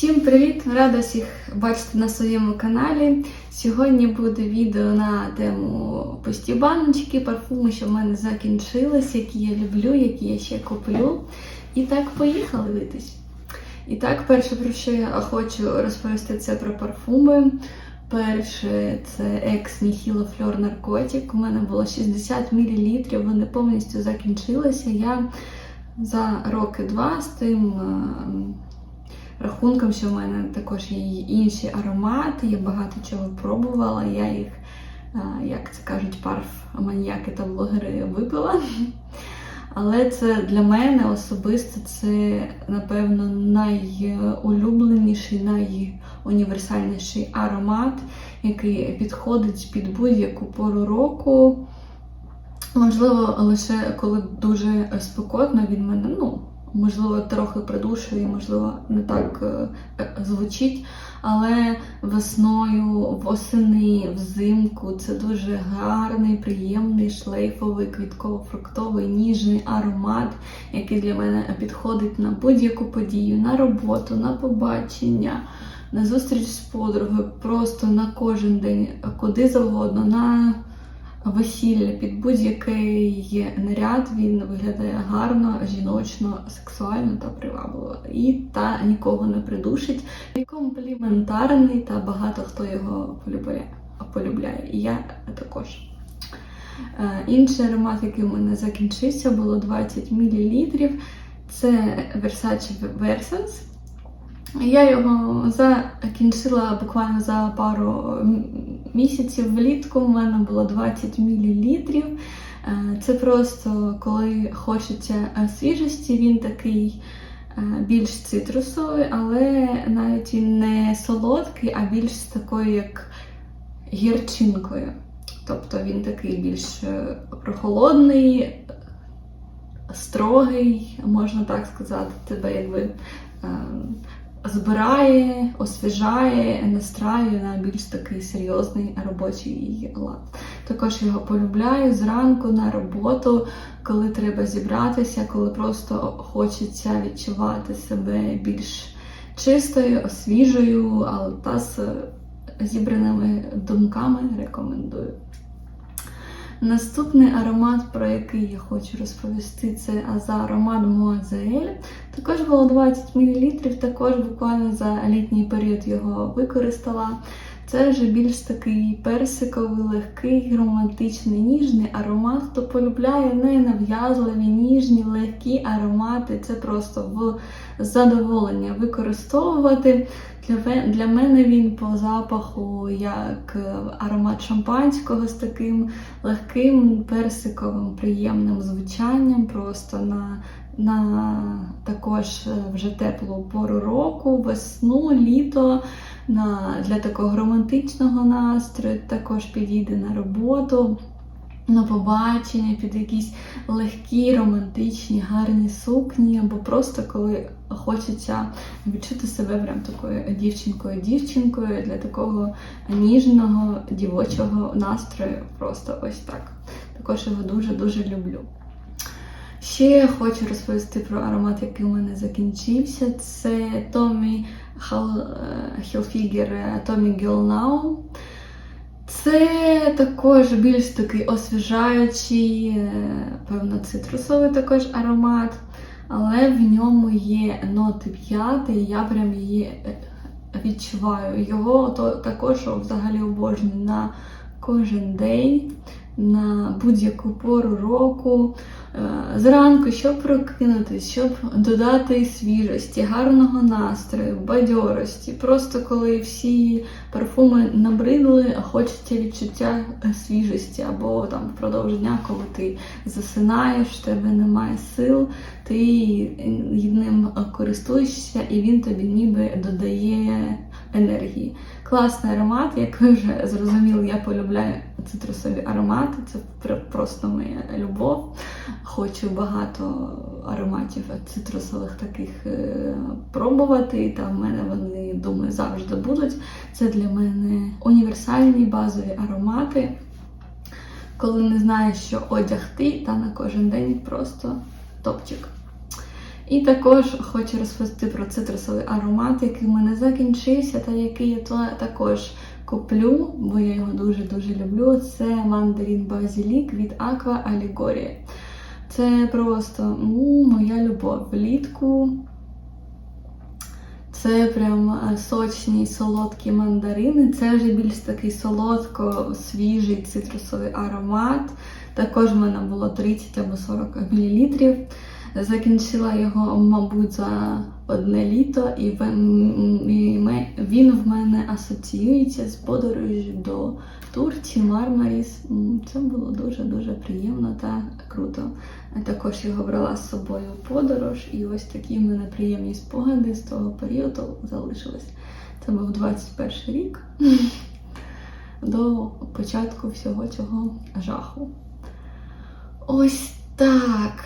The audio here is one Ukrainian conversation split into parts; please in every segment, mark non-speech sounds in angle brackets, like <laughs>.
Всім привіт! Рада всіх бачити на своєму каналі. Сьогодні буде відео на тему пусті баночки, парфуми, що в мене закінчились, які я люблю, які я ще куплю. І так, поїхали дивитись. І так, перше, про що я хочу розповісти, це про парфуми. Перше, це Ex Nihilo Fleur Narcotic. У мене було 60 мл, вони повністю закінчилися. Я за роки два з тим. Е, рахунком, що в мене також є інші аромати, я багато чого пробувала. Я їх, як це кажуть, парф маніяки та блогери випила. <laughs> Але це для мене особисто це, напевно, найулюбленіший, найуніверсальніший аромат, який підходить під будь-яку пору року. Можливо, лише коли дуже спекотно він мене, ну, можливо, трохи придушує, можливо, не так е, е, звучить. Але весною, восени, взимку це дуже гарний, приємний, шлейфовий, квітково-фруктовий, ніжний аромат, який для мене підходить на будь-яку подію, на роботу, на побачення, на зустріч з подругою, просто на кожен день, куди завгодно. на весілля під будь-який наряд він виглядає гарно, жіночно, сексуально та привабливо. І та нікого не придушить. І компліментарний та багато хто його полюбляє. І я також. Е, Інший аромат, який у мене закінчився, було 20 мл. Це Versace Versens. Я його закінчила буквально за пару місяців влітку. У мене було 20 мл. Це просто коли хочеться е, свіжості, він такий е, більш цитрусовий, але навіть він не солодкий, а більш такою, як гірчинкою. Тобто він такий більш е, прохолодний, строгий, можна так сказати, тебе якби збирає, освіжає, настраює на більш такий серйозний робочий лад. Також його полюбляю зранку на роботу, коли треба зібратися, коли просто хочеться відчувати себе більш чистою, освіжою, але та з зібраними думками рекомендую. Наступний аромат, про який я хочу розповісти, це за аромат Муазель. Також було 20 мл, також буквально за літній період його використала. Це вже більш такий персиковий, легкий, романтичний, ніжний аромат. Хто полюбляє ненав'язливі, ніжні, легкі аромати, це просто в задоволення використовувати. Для, мене він по запаху як аромат шампанського з таким легким персиковим, приємним звучанням, просто на на також вже теплу пору року, весну, літо на, для такого романтичного настрою, також підійде на роботу, на побачення, під якісь легкі, романтичні, гарні сукні, або просто коли хочеться відчути себе прям такою дівчинкою-дівчинкою для такого ніжного дівочого настрою. Просто ось так. Також його дуже-дуже люблю. Ще хочу розповісти про аромат, який у мене закінчився. Це Tommy Hilfiger Tommy Girl Now. Це також більш такий освіжаючий, е, певно, цитрусовий також аромат, але в ньому є ноти п'яти, і я прям її е, відчуваю. Його то, також взагалі обожнюю на кожен день, на будь-яку пору року. Е, зранку, щоб прокинутись, щоб додати свіжості, гарного настрою, бадьорості. Просто коли всі парфуми набридли, хочеться відчуття свіжості, або там впродовж дня, коли ти засинаєш, в тебе немає сил, ти ним користуєшся, і він тобі ніби додає енергії. Класний аромат, як ви вже зрозуміли, я полюбляю цитрусові аромати, це просто моя любов. Хочу багато ароматів цитрусових таких е, пробувати, і там в мене вони, думаю, завжди будуть. Це для мене універсальні базові аромати. Коли не знаєш, що одягти, та на кожен день просто топчик. І також хочу розповісти про цитрусовий аромат, який в мене закінчився, та який я також куплю, бо я його дуже-дуже люблю. Це мандарин базілік від Aqua Allegoria. Це просто ну, моя любов влітку. Це прям е, сочні солодкі мандарини. Це вже більш такий солодко-свіжий цитрусовий аромат. Також в мене було 30 або 40 мл. Закінчила його, мабуть, за одне літо, і він в мене асоціюється з подорожю до Турції, Мармаріс. Це було дуже-дуже приємно та круто. Також його брала з собою в подорож, і ось такі в мене приємні спогади з того періоду залишились. Це був 21 рік <laughs> до початку всього цього жаху. Ось так.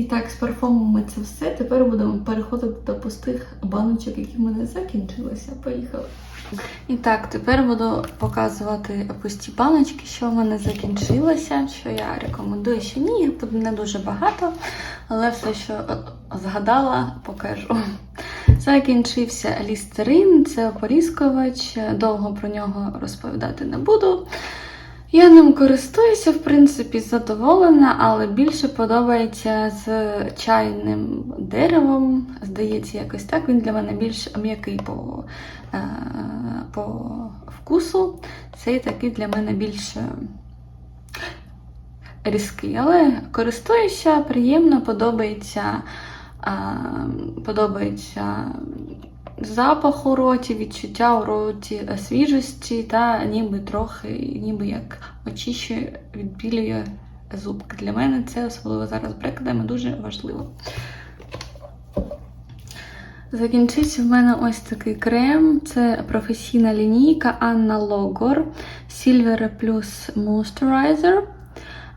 І так, з парфумами це все. Тепер будемо переходити до пустих баночок, які в мене закінчилися. Поїхали. І так, тепер буду показувати пусті баночки, що в мене закінчилося, що я рекомендую, що ні, їх буде не дуже багато, але все, що згадала, покажу. Закінчився лістерин, це опорізкувач, довго про нього розповідати не буду. Я ним користуюся, в принципі, задоволена, але більше подобається з чайним деревом. Здається, якось так. Він для мене більш м'який по, е, по вкусу. Цей такий для мене більш різкий. Але користуюся, приємно, подобається, е, подобається запах у роті, відчуття у роті е, свіжості та ніби трохи, ніби як очищує, відбілює зубки. Для мене це особливо зараз брекдами дуже важливо. Закінчився в мене ось такий крем. Це професійна лінійка Anna Logor Silver Plus Moisturizer.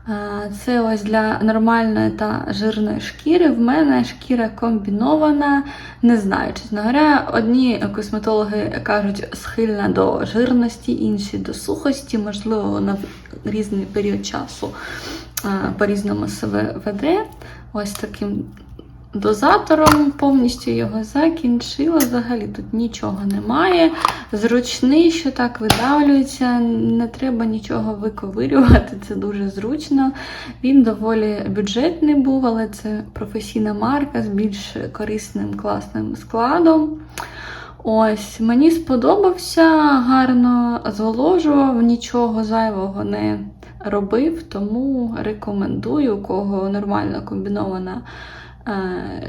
А, Це ось для нормальної та жирної шкіри. В мене шкіра комбінована. Не знаю, чесно говоря, одні косметологи кажуть схильна до жирності, інші до сухості, можливо, на різний період часу по-різному себе веде. Ось таким дозатором повністю його закінчила. Взагалі тут нічого немає. Зручний, що так видавлюється, не треба нічого виковирювати, це дуже зручно. Він доволі бюджетний був, але це професійна марка з більш корисним класним складом. Ось, мені сподобався, гарно зволожував, нічого зайвого не робив, тому рекомендую, у кого нормально комбінована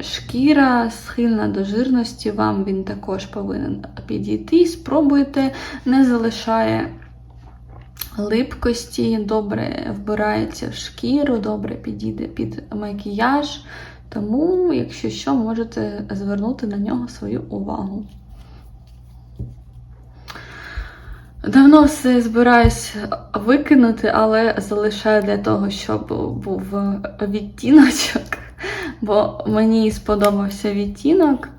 шкіра, схильна до жирності, вам він також повинен підійти. Спробуйте, не залишає липкості, добре вбирається в шкіру, добре підійде під макіяж. Тому, якщо що, можете звернути на нього свою увагу. Давно все збираюсь викинути, але залишаю для того, щоб був відтіночок, бо мені сподобався відтінок.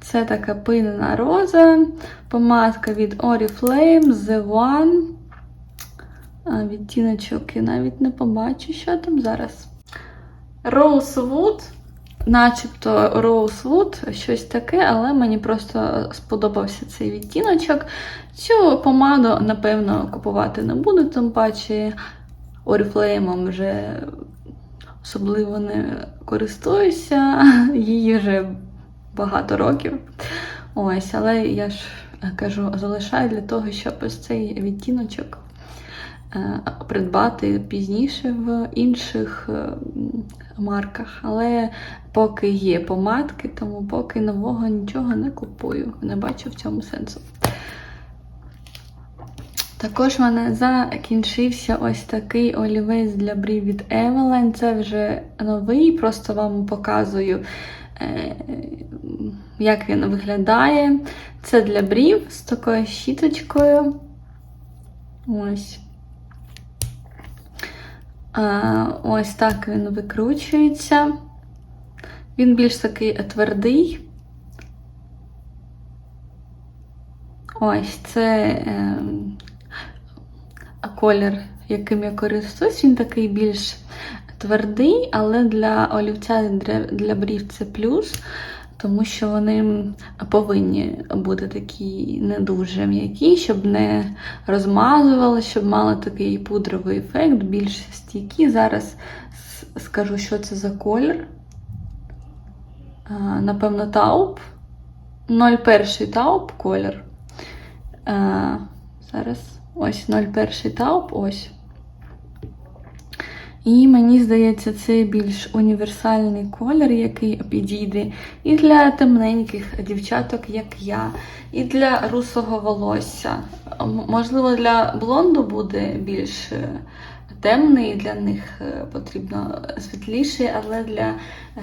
Це така пильна роза, помадка від Oriflame The One. А, Відтіночок я навіть не побачу, що там зараз. Rosewood, начебто Rosewood, щось таке, але мені просто сподобався цей відтіночок. Цю помаду, напевно, купувати не буду, тим паче Oriflame вже особливо не користуюся, її вже багато років. Ось, але я ж кажу, залишаю для того, щоб ось цей відтіночок е, придбати пізніше в інших е, марках. Але поки є помадки, тому поки нового нічого не купую. Не бачу в цьому сенсу. Також в мене закінчився ось такий олівець для брів від Evelyn. Це вже новий, просто вам показую, е, як він виглядає. Це для брів з такою щіточкою. Ось. Ось так він викручується. Він більш такий твердий. Ось це колір, яким я користуюсь, він такий більш твердий, але для олівця для, для брів це плюс, тому що вони повинні бути такі не дуже м'які, щоб не розмазували, щоб мали такий пудровий ефект, більш стійкі. Зараз скажу, що це за колір. Напевно, тауп. 01 тауп колір. Зараз ось 01 тауп, ось. І мені здається, це більш універсальний колір, який підійде і для темненьких дівчаток, як я, і для русого волосся. Можливо, для блонду буде більш е, темний, для них е, потрібно світліший, але для е,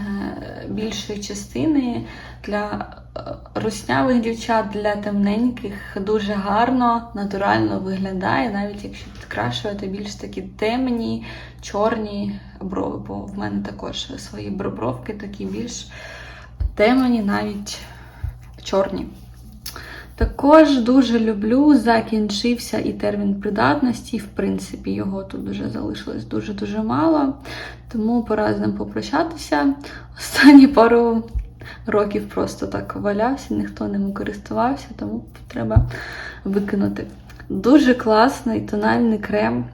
більшої частини, для е, руснявих дівчат, для темненьких дуже гарно, натурально виглядає, навіть якщо підкрашувати більш такі темні, чорні брови, бо в мене також свої бро- бровки такі більш темні, навіть чорні. Також дуже люблю, закінчився і термін придатності. В принципі, його тут вже залишилось дуже-дуже мало. Тому пора з ним попрощатися. Останні пару років просто так валявся, ніхто ним користувався, тому треба викинути. Дуже класний тональний крем,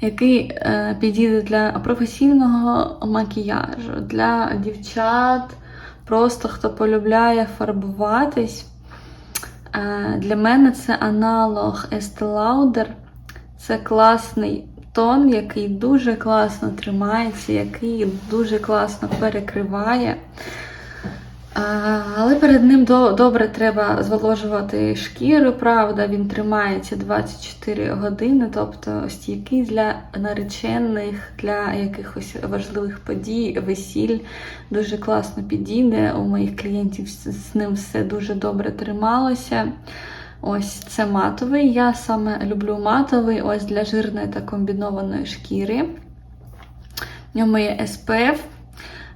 який е, підійде для професійного макіяжу, для дівчат, просто хто полюбляє фарбуватись. Е, Для мене це аналог Estee. Це класний тон, який дуже класно тримається, який дуже класно перекриває. Але перед ним добре треба зволожувати шкіру, правда, він тримається 24 години, тобто стійкий для наречених, для якихось важливих подій, весіль. Дуже класно підійде. У моїх клієнтів з ним все дуже добре трималося. Ось це матовий. Я саме люблю матовий ось для жирної та комбінованої шкіри. В ньому є SPF.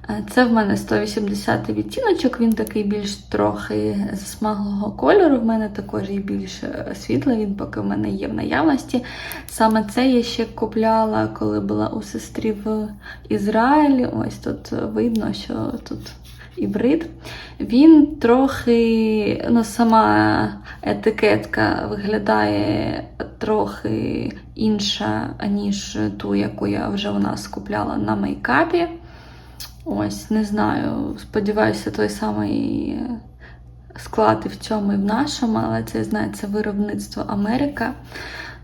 Е, Це в мене 180 відтіночок, він такий більш трохи засмаглого кольору. В мене також є більш е, світлий, він поки в мене є в наявності. Саме це я ще купляла, коли була у сестрі в Ізраїлі. Ось тут видно, що тут ібрид. Він трохи, ну, сама етикетка виглядає трохи інша, ніж ту, яку я вже у нас купляла на мейкапі. Ось, не знаю, сподіваюся, той самий склад і в цьому і в нашому, але це, знається виробництво Америка.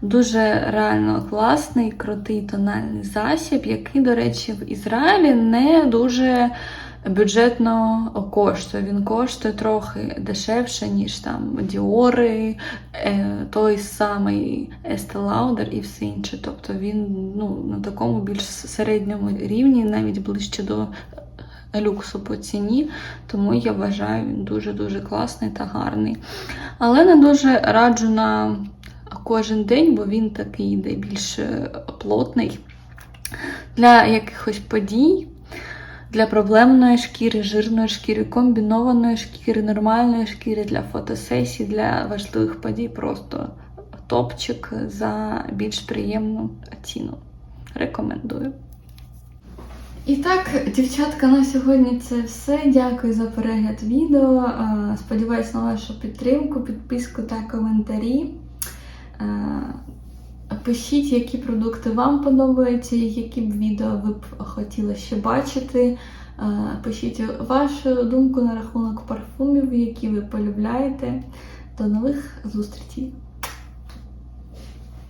Дуже реально класний, крутий тональний засіб, який, до речі, в Ізраїлі не дуже бюджетно коштує. Він коштує трохи дешевше, ніж там Діори, е, той самий Estee Lauder і все інше. Тобто він ну, на такому більш середньому рівні, навіть ближче до люксу по ціні, тому я вважаю, він дуже-дуже класний та гарний. Але не дуже раджу на кожен день, бо він такий йде більш плотний. Для якихось подій, для проблемної шкіри, жирної шкіри, комбінованої шкіри, нормальної шкіри, для фотосесій, для важливих подій просто топчик за більш приємну ціну. Рекомендую. І так, дівчатка, на сьогодні це все. Дякую за перегляд відео. Сподіваюсь на вашу підтримку, підписку та коментарі. Пишіть, які продукти вам подобаються, які б відео ви б хотіли ще бачити. Е, Пишіть вашу думку на рахунок парфумів, які ви полюбляєте. До нових зустрічей!